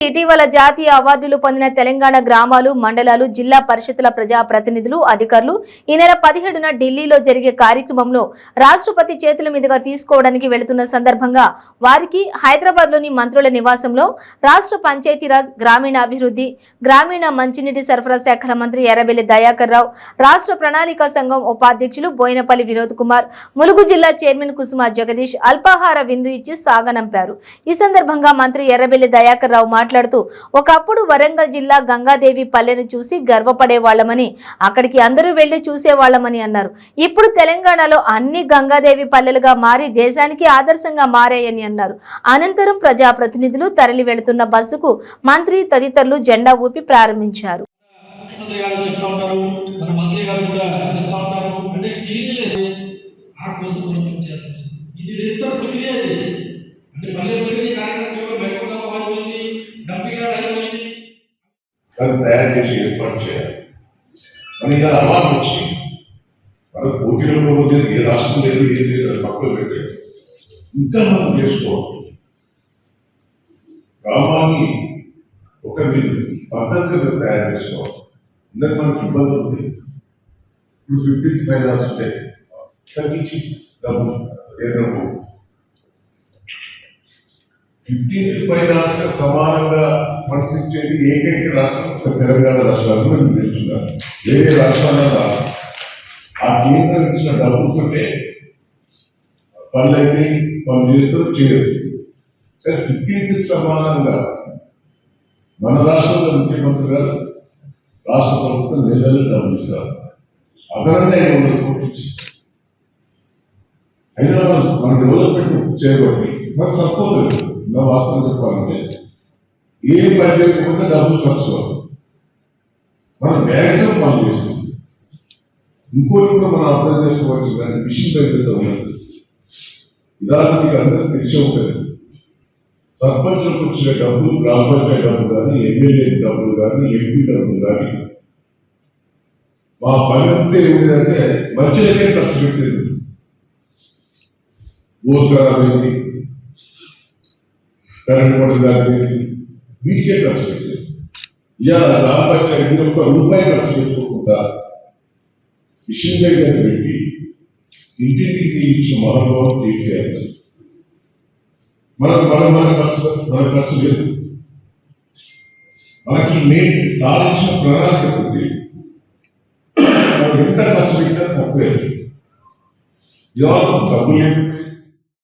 ఇటీవల జాతీయ అవార్డులు పొందిన తెలంగాణ గ్రామాలు మండలాలు జిల్లా పరిషత్ల ప్రజా ప్రతినిధులు అధికారులు ఈ నెల పదిహేడున ఢిల్లీలో జరిగే కార్యక్రమంలో రాష్ట్రపతి చేతుల మీదుగా తీసుకోవడానికి వెళుతున్న సందర్భంగా వారికి హైదరాబాద్లోని మంత్రుల నివాసంలో రాష్ట్ర పంచాయతీరాజ్ గ్రామీణాభివృద్ధి గ్రామీణ మంచినీటి సరఫరా శాఖల మంత్రి ఎర్రబెల్లి దయాకర్ రావు రాష్ట్ర ప్రణాళికా సంఘం ఉపాధ్యక్షులు బోయినపల్లి వినోద్ కుమార్ ములుగు జిల్లా చైర్మన్ కుసుమ జగదీష్ అల్పాహార విందు ఇచ్చి సాగనంపారు. ఈ సందర్భంగా మంత్రి ఎర్రబెల్లి దయాకర్ రావు మాట్లాడుతూ ఒకప్పుడు వరంగల్ జిల్లా గంగాదేవి పల్లెను చూసి గర్వపడే వాళ్ళమని అక్కడికి అందరూ వెళ్ళి చూసేవాళ్ళమని అన్నారు. ఇప్పుడు తెలంగాణలో అన్ని గంగాదేవి పల్లెలుగా మారి దేశానికి ఆదర్శంగా మారాయని అన్నారు. అనంతరం ప్రజాప్రతినిధులు తరలి వెళుతున్న బస్సుకు మంత్రి తదితరులు జెండా ఊపి ప్రారంభించారు. అంటే ఇది ప్రక్రియ అంటే కార్యక్రమం లేకుండా అయిపోయింది దాన్ని తయారు చేసి ఏర్పాటు చేయాలి. మన ఇలా అవార్డు వచ్చింది మన పోటీలో పోతే ఏ రాష్ట్రం లేదు ఏం లేదు అది పక్కన పెట్టే ఇంకా మనం చేసుకోవాలి. గ్రామాన్ని ఒక పద్ధతిగా తయారు చేసుకోవాలి. ఇందాక మనకి ఇబ్బంది ఉంది. ఇప్పుడు ఫిఫ్టీన్త్ ఫైనాన్స్ ఉంటాయి తగ్గించి డబ్బు ఏ ఫిఫ్టీన్త్ పై రాష్ట్ర సమానంగా ఫండ్స్ ఏకైక రాష్ట్రం తెలంగాణ రాష్ట్రాలు మేము తెలుసుకున్నాం వేరే రాష్ట్రాలలో ఆ కేంద్రం ఇచ్చిన డబ్బుతోటే పనులైతే పనులు చేస్తూ చేయదు కానీ ఫిఫ్టీన్త్ సమానంగా మన రాష్ట్రంలో ముఖ్యమంత్రి గారు రాష్ట్ర ప్రభుత్వం నెలలు గమనిస్తారు అదనంగా ఐదు వందల కోట్లు ఇచ్చింది హైదరాబాద్ మన డెవలప్మెంట్ చేయబట్టి మనకు సరిపోతుంది. నా వాస్తవం చెప్పాలంటే ఏ పని లేకపోతే డబ్బులు ఖర్చు మనం మ్యాక్సిమం పని చేస్తాం. ఇంకోటి కూడా మనం అర్థం చేసుకోవచ్చు కానీ మిషన్ పెద్దగా ఉన్నది మీకు అందరూ తెలిసే ఉంటుంది. సర్పంచులకు వచ్చిన డబ్బులు గ్రామ పంచాయతీ డబ్బులు కానీ ఎమ్మెల్యే డబ్బులు కానీ ఎంపీ డబ్బులు కానీ మా పని అంతా ఏమిటంటే మంచిగానే ఖర్చు పెట్టేది. ఊరు ఖరాబ్ అయింది కరెంట్ పడుతుంది దాని వీటికే ఖర్చు పెట్టేది ఇలా రాబట్టి పంచాయతీ ఒక రూపాయి ఖర్చు పెట్టుకోకుండా మిషన్ దగ్గర పెట్టి ఇంటింటికి ఇచ్చిన మహానుభావం కేసీఆర్ మనం మనం మన ఖర్చు మన ఖర్చు లేదు. మనకి మెయిన్ సాధించిన ప్రణాళిక ఉంది మనం ఎంత ఖర్చు పెట్టినా తప్పే ఇవాళ డబ్బు లేదు